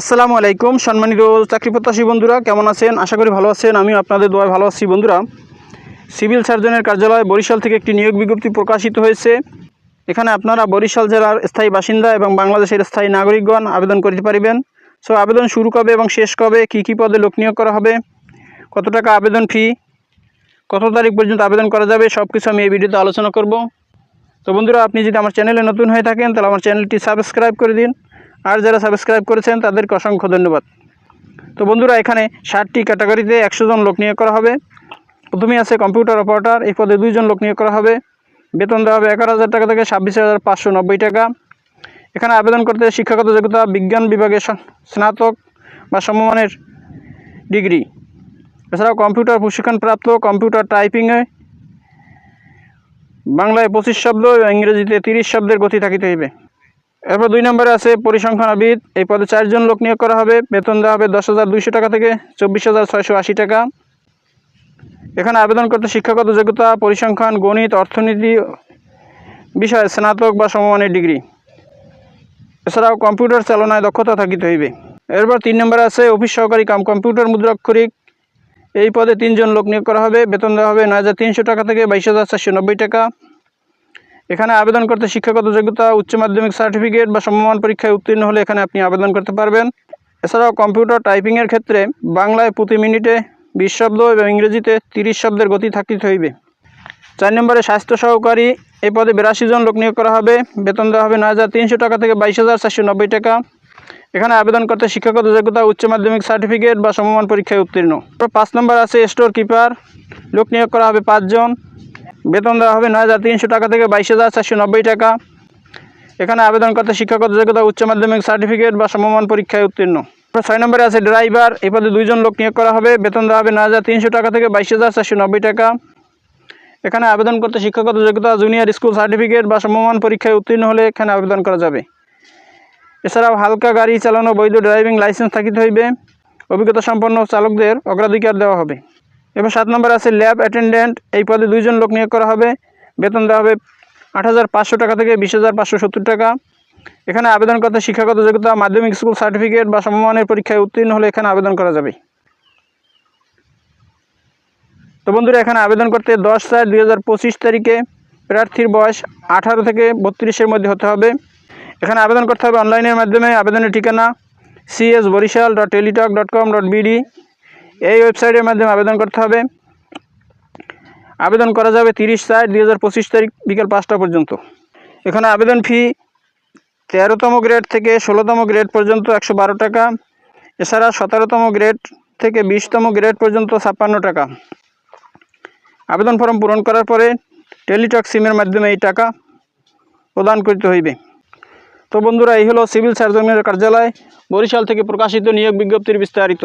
আসসালামু আলাইকুম সম্মানিত চাকরি প্রত্যাশী বন্ধুরা, কেমন আছেন? আশা করি ভালো আছেন। আমি আপনাদের দোয়ায় ভালো আছি বন্ধুরা। সিভিল সার্জনের কার্যালয় বরিশাল থেকে একটি নিয়োগ বিজ্ঞপ্তি প্রকাশিত হয়েছে। এখানে আপনারা বরিশাল জেলার স্থায়ী বাসিন্দা এবং বাংলাদেশের স্থায়ী নাগরিকগণ আবেদন করতে পারিবেন। সো, আবেদন শুরু কবে এবং শেষ কবে, কী কী পদে লোক নিয়োগ করা হবে, কত টাকা আবেদন ফি, কত তারিখ পর্যন্ত আবেদন করা যাবে সব কিছু আমি এই ভিডিওতে আলোচনা করব। তো বন্ধুরা, আপনি যদি আমার চ্যানেলে নতুন হয়ে থাকেন, তাহলে আমার চ্যানেলটি সাবস্ক্রাইব করে দিন। আর যারা সাবস্ক্রাইব করেছেন, তাদেরকে অসংখ্য ধন্যবাদ। তো বন্ধুরা, এখানে ষাটটি ক্যাটাগরিতে একশো জন লোক নিয়োগ করা হবে। প্রথমেই আছে কম্পিউটার অপারেটর এই পদে দুইজন লোক নিয়োগ করা হবে। বেতন দেওয়া হবে এগারো হাজার টাকা থেকে ছাব্বিশ হাজার পাঁচশো নব্বই টাকা। এখানে আবেদন করতে শিক্ষাগত যোগ্যতা, বিজ্ঞান বিভাগে স্নাতক বা সমমানের ডিগ্রি। এছাড়াও কম্পিউটার প্রশিক্ষণপ্রাপ্ত কম্পিউটার টাইপিংয়ে বাংলায় পঁচিশ শব্দ ইংরেজিতে তিরিশ শব্দের গতি থাকিতে হইবে। এরপর দুই নম্বরে আছে পরিসংখ্যানবিদ এই পদে চারজন লোক নিয়োগ করা হবে। বেতন দেওয়া হবে দশ হাজার দুইশো টাকা থেকে চব্বিশ হাজার ছয়শো আশি টাকা। এখানে আবেদন করতে শিক্ষাগত যোগ্যতা, পরিসংখ্যান, গণিত, অর্থনীতি বিষয়ে স্নাতক বা সমমানের ডিগ্রি। এছাড়াও কম্পিউটার চালনায় দক্ষতা থাকিতে হইবে। এরপর তিন নম্বরে আছে অফিস সহকারী কাম কম্পিউটার মুদ্রাক্ষরিক এই পদে তিনজন লোক নিয়োগ করা হবে। বেতন দেওয়া হবে নয় হাজার তিনশো টাকা থেকে বাইশ হাজার নব্বই টাকা। এখানে আবেদন করতে শিক্ষাগত যোগ্যতা, উচ্চ মাধ্যমিক সার্টিফিকেট বা সমমান পরীক্ষায় উত্তীর্ণ হলে এখানে আপনি আবেদন করতে পারবেন। এছাড়াও কম্পিউটার টাইপিংয়ের ক্ষেত্রে বাংলায় প্রতি মিনিটে বিশ শব্দ এবং ইংরেজিতে তিরিশ শব্দের গতি থাকিতে হইবে। চার নম্বরে স্বাস্থ্য সহকারী এই পদে বিরাশি জন লোক নিয়োগ করা হবে। বেতন দেওয়া হবে নয় হাজার তিনশো টাকা থেকে বাইশ হাজার চারশো নব্বই টাকা। এখানে আবেদন করতে শিক্ষাগত যোগ্যতা, উচ্চ মাধ্যমিক সার্টিফিকেট বা সমমান পরীক্ষায় উত্তীর্ণ। পাঁচ নম্বর আছে স্টোর কিপার লোক নিয়োগ করা হবে পাঁচজন বেতন দেওয়া হবে নয় হাজার তিনশো টাকা থেকে বাইশ হাজার চারশো নব্বই টাকা। এখানে আবেদন করতে শিক্ষাগত যোগ্যতা, উচ্চ মাধ্যমিক সার্টিফিকেট বা সমমান পরীক্ষায় উত্তীর্ণ। ছয় নম্বরে আছে, ড্রাইভার। এই পদে দুইজন লোক নিয়োগ করা হবে। বেতন দেওয়া হবে নয় হাজার তিনশো টাকা থেকে বাইশ হাজার চারশো নব্বই টাকা। এখানে আবেদন করতে শিক্ষাগত যোগ্যতা, জুনিয়র স্কুল সার্টিফিকেট বা সমমান পরীক্ষায় উত্তীর্ণ হলে এখানে আবেদন করা যাবে। এছাড়াও হালকা গাড়ি চালানো, বৈধ ড্রাইভিং লাইসেন্স থাকিতে হইবে। অভিজ্ঞতা সম্পন্ন চালকদের অগ্রাধিকার দেওয়া হবে। এবার সাত নম্বর আছে ল্যাব অ্যাটেন্ডেন্ট। এই পদে দুইজন লোক নিয়োগ করা হবে। বেতন দেওয়া হবে আট হাজার পাঁচশো টাকা থেকে বিশ টাকা। এখানে আবেদন করতে শিক্ষাগত যোগ্যতা, মাধ্যমিক স্কুল সার্টিফিকেট বা সমমানের পরীক্ষায় উত্তীর্ণ হলে এখানে আবেদন করা যাবে। তো বন্ধুরা, এখানে আবেদন করতে দশ চার দুই তারিখে প্রার্থীর বয়স আঠারো থেকে বত্রিশের মধ্যে হতে হবে। এখানে আবেদন করতে হবে অনলাইনের মাধ্যমে। আবেদনের ঠিকানা CS Barishal dot Teletalk dot com dot BD এই ওয়েবসাইটের মাধ্যমে আবেদন করতে হবে। আবেদন করা যাবে তিরিশ চার দুই হাজার পঁচিশ তারিখ বিকেল পাঁচটা পর্যন্ত। এখানে আবেদন ফি তেরোতম গ্রেড থেকে ষোলোতম গ্রেড পর্যন্ত একশো বারো টাকা। এছাড়া সতেরোতম গ্রেড থেকে বিশতম গ্রেড পর্যন্ত ছাপ্পান্ন টাকা। আবেদন ফর্ম পূরণ করার পরে টেলিটক সিমের মাধ্যমে এই টাকা প্রদান করতে হইবে। তো বন্ধুরা, এই হলো সিভিল সার্জনের কার্যালয়। বরিশাল থেকে প্রকাশিত নিয়োগ বিজ্ঞপ্তির বিস্তারিত।